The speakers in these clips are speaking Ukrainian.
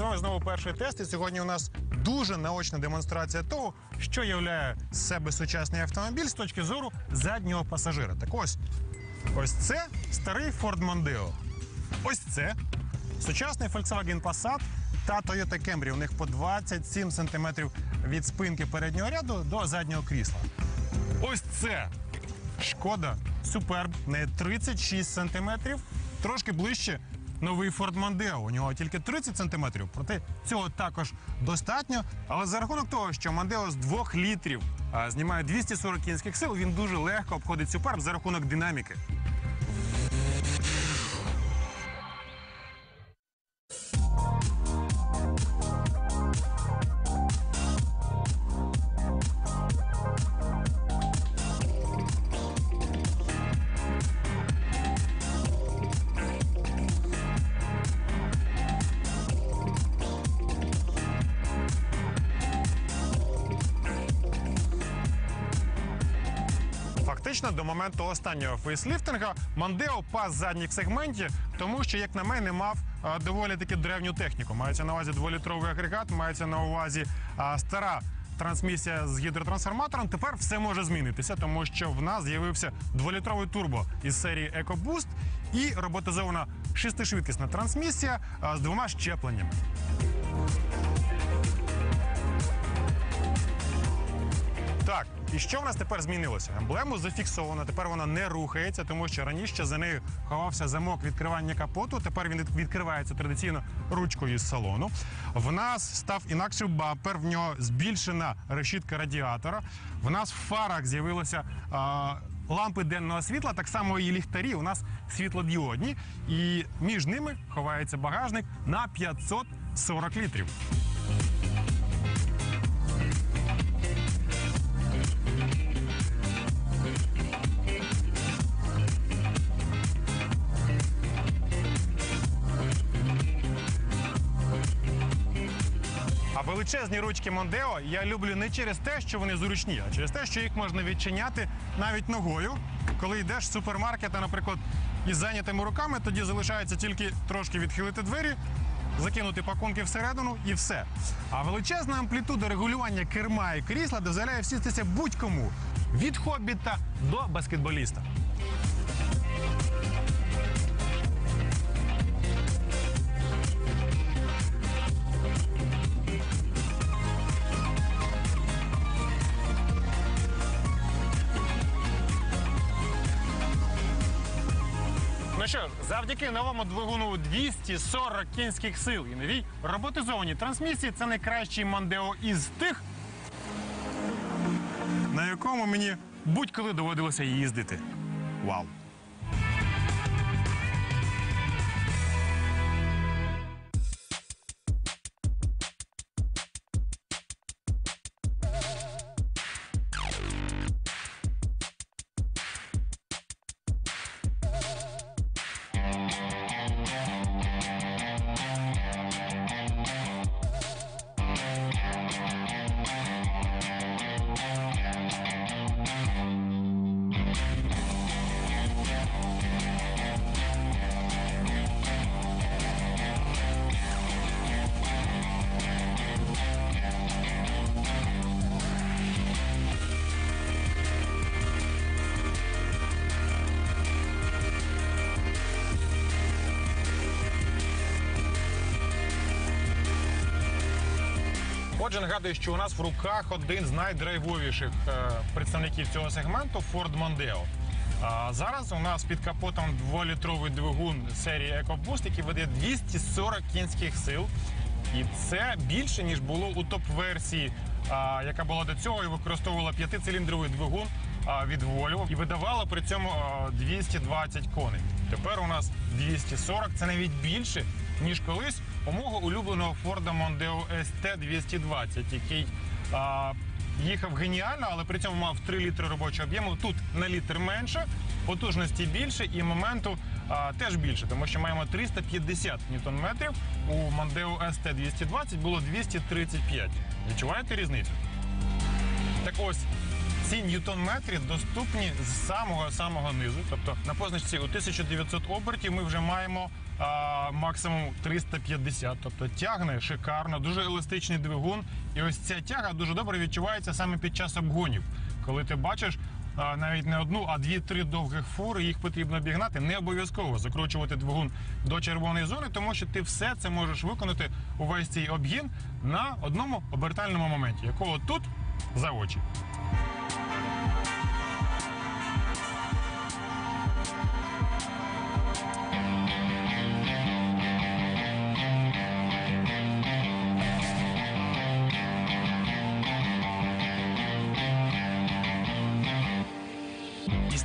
з вами знову перший тест. І сьогодні у нас дуже наочна демонстрація того, що являє себе сучасний автомобіль з точки зору заднього пасажира. Так ось, ось це старий Ford Mondeo. Ось це сучасний Volkswagen Passat та Toyota Camry. У них по 27 см від спинки переднього ряду до заднього крісла. Ось це Шкода Superb, в неї 36 см, трошки ближче. Новий Ford Mondeo, у нього тільки 30 см, проте цього також достатньо. Але за рахунок того, що Mondeo з 2 літрів знімає 240 кінських сил, він дуже легко обходить Superb за рахунок динаміки. Фактично до моменту останнього фейсліфтинга Мандео пас задній в сегменті, тому що, як на мене, мав доволі таки древню техніку. Мається на увазі дволітровий агрегат, мається на увазі стара. Трансмісія з гідротрансформатором тепер все може змінитися, тому що в нас з'явився дволітровий турбо із серії EcoBoost і роботизована шестишвидкісна трансмісія з двома щепленнями. Так, і що в нас тепер змінилося? Емблему зафіксовано, тепер вона не рухається, тому що раніше за нею ховався замок відкривання капоту. Тепер він відкривається традиційно ручкою із салону. В нас став інакший бампер, в нього збільшена решітка радіатора. В нас в фарах з'явилося. Лампи денного світла, так само і ліхтарі у нас світлодіодні, і між ними ховається багажник на 540 літрів. А величезні ручки Мондео я люблю не через те, що вони зручні, а через те, що їх можна відчиняти навіть ногою. Коли йдеш з супермаркета, наприклад, із зайнятими руками, тоді залишається тільки трошки відхилити двері, закинути пакунки всередину і все. А величезна амплітуда регулювання керма і крісла дозволяє всістися будь-кому від хобіта до баскетболіста. Що ж, завдяки новому двигуну 240 кінських сил і новій роботизованій трансмісії це найкращий Мандео із тих, на якому мені будь-коли доводилося їздити. Вау! Отже, нагадую, що у нас в руках один з найдрайвовіших е, представників цього сегменту Ford Mondeo. А зараз у нас під капотом дволітровий двигун серії EcoBoost, який веде 240 кінських сил. І це більше, ніж було у топ-версії, яка була до цього і використовувала п'ятициліндровий двигун від Volvo і видавала при цьому 220 коней. Тепер у нас 240, це навіть більше, ніж колись у мого улюбленого Ford Mondeo ST220, який а, їхав геніально, але при цьому мав 3 літри робочого об'єму. Тут на літр менше, потужності більше і моменту а, теж більше, тому що маємо 350 ньютон-метрів. У Mondeo ST220 було 235. Відчуваєте різницю? Так ось, ці ньютон-метри доступні з самого самого низу. Тобто на позначці у 1900 обертів ми вже маємо а, максимум 350. Тобто тягне шикарно, дуже еластичний двигун. І ось ця тяга дуже добре відчувається саме під час обгонів, коли ти бачиш. Навіть не одну, а дві-три довгих фури, їх потрібно обігнати. Не обов'язково закручувати двигун до червоної зони, тому що ти все це можеш виконати увесь цей обгін на одному обертальному моменті, якого тут за очі.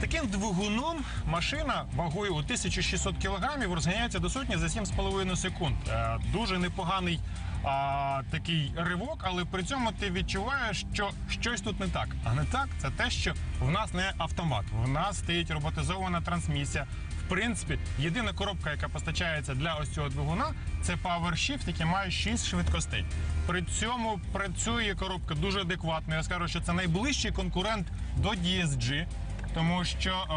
Таким двигуном машина вагою у 1600 кг розганяється до сотні за 7,5 секунд. Е, Дуже непоганий а, такий ривок, але при цьому ти відчуваєш, що щось тут не так. А не так це те, що в нас не автомат. В нас стоїть роботизована трансмісія. В принципі, єдина коробка, яка постачається для ось цього двигуна, це PowerShift, який має 6 швидкостей. При цьому працює коробка дуже адекватно. Я скажу, що це найближчий конкурент до DSG, тому що е,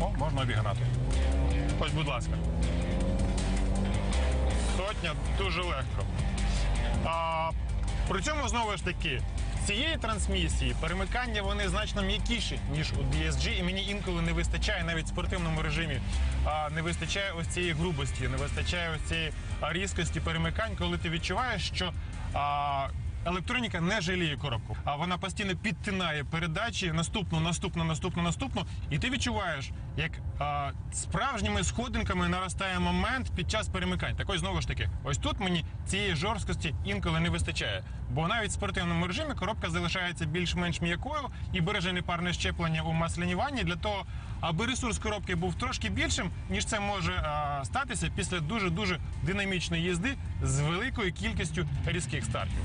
о, можна обігнати. Ось, будь ласка. Сотня дуже легко. А, при цьому знову ж таки. Цієї трансмісії перемикання вони значно м'якіші, ніж у DSG, і мені інколи не вистачає навіть в спортивному режимі. А не вистачає ось цієї грубості, не вистачає ось цієї різкості перемикань, коли ти відчуваєш, що а, електроніка не жаліє коробку, а вона постійно підтинає передачі наступну, наступну, наступну, наступну, і ти відчуваєш, як а, справжніми сходинками наростає момент під час перемикань. Так ось знову ж таки, ось тут мені цієї жорсткості інколи не вистачає. Бо навіть в спортивному режимі коробка залишається більш-менш м'якою і береже непарне щеплення у масляній ванні для того, аби ресурс коробки був трошки більшим, ніж це може а, статися після дуже дуже динамічної їзди з великою кількістю різких стартів.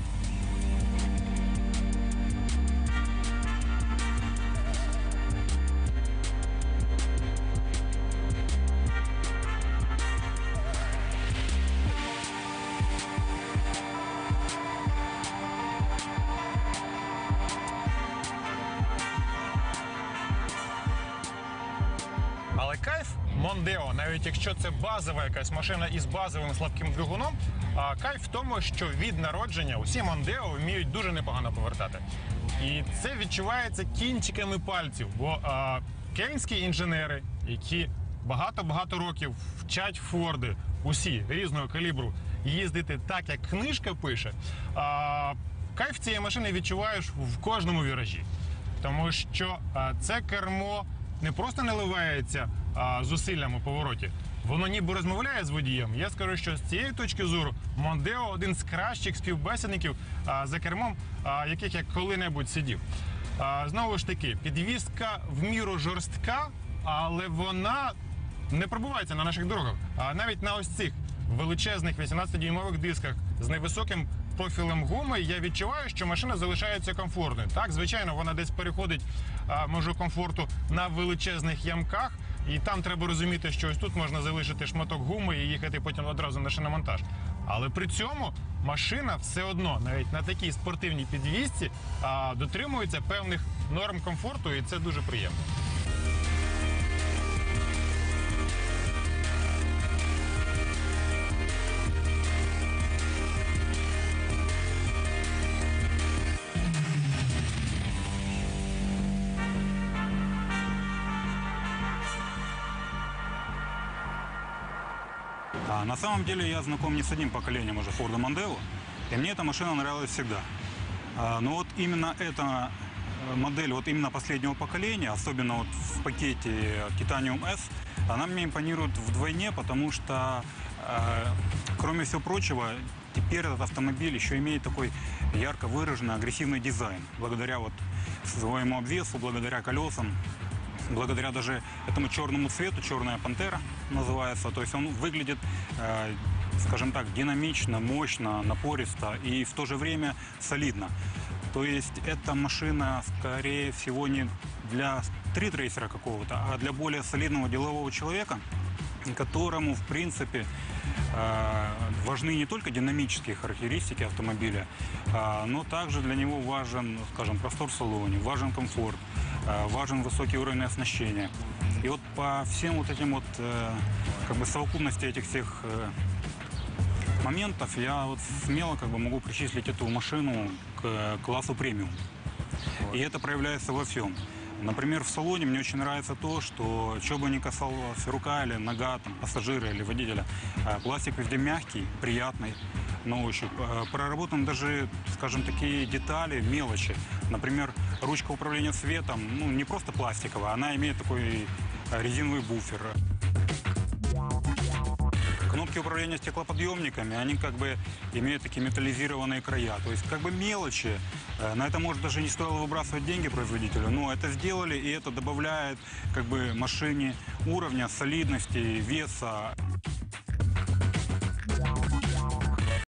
Мондео, навіть якщо це базова якась машина із базовим слабким двигуном, а кайф в тому, що від народження усі Мондео вміють дуже непогано повертати. І це відчувається кінчиками пальців, бо а, кельнські інженери, які багато-багато років вчать Форди, усі різного калібру, їздити так, як книжка пише. А, кайф цієї машини відчуваєш в кожному віражі. Тому що а, це кермо не просто наливається зусиллям у повороті, воно ніби розмовляє з водієм. Я скажу, що з цієї точки зору Мондео один з кращих співбесідників за кермом, яких я коли-небудь сидів. Знову ж таки, підвізка в міру жорстка, але вона не пробувається на наших дорогах. А навіть на ось цих величезних 18-дюймових дисках з невисоким профілем гуми я відчуваю, що машина залишається комфортною. Так, звичайно, вона десь переходить а, межу комфорту на величезних ямках. І там треба розуміти, що ось тут можна залишити шматок гуми і їхати потім одразу на шиномонтаж. Але при цьому машина все одно, навіть на такій спортивній підвісці, дотримується певних норм комфорту, і це дуже приємно. А на самом деле я знаком не с одним поколением уже Ford Mondeo, и мне эта машина нравилась всегда. А, но вот именно эта э, модель, вот именно последнего поколения, особенно вот в пакете Titanium S, она мне импонирует вдвойне, потому что, э, кроме всего прочего, теперь этот автомобиль еще имеет такой ярко выраженный агрессивный дизайн, благодаря вот своему обвесу, благодаря колесам, благодаря даже этому черному цвету, черная пантера называется. То есть он выглядит, э, скажем так, динамично, мощно, напористо и в то же время солидно. То есть эта машина, скорее всего, не для стритрейсера какого-то, а для более солидного делового человека, которому, в принципе, э, важны не только динамические характеристики автомобиля, а, но также для него важен, скажем, простор в салоне, важен комфорт, важен высокий уровень оснащения. И вот по всем вот этим вот э, как бы совокупности этих всех э, моментов я вот смело как бы могу причислить эту машину к э, классу премиум. И это проявляется во всем. Например, в салоне мне очень нравится то, что что бы ни касалось рука или нога, там, пассажира или водителя, э, пластик везде мягкий, приятный на ощупь. Проработаны даже, скажем, такие детали, мелочи. Например, ручка управления светом, ну, не просто пластиковая, она имеет такой э, резиновый буфер. Кнопки управления стеклоподъемниками, они как бы имеют такие металлизированные края. То есть как бы мелочи. Э, На это, может, даже не стоило выбрасывать деньги производителю, но это сделали, и это добавляет как бы машине уровня, солидности, веса.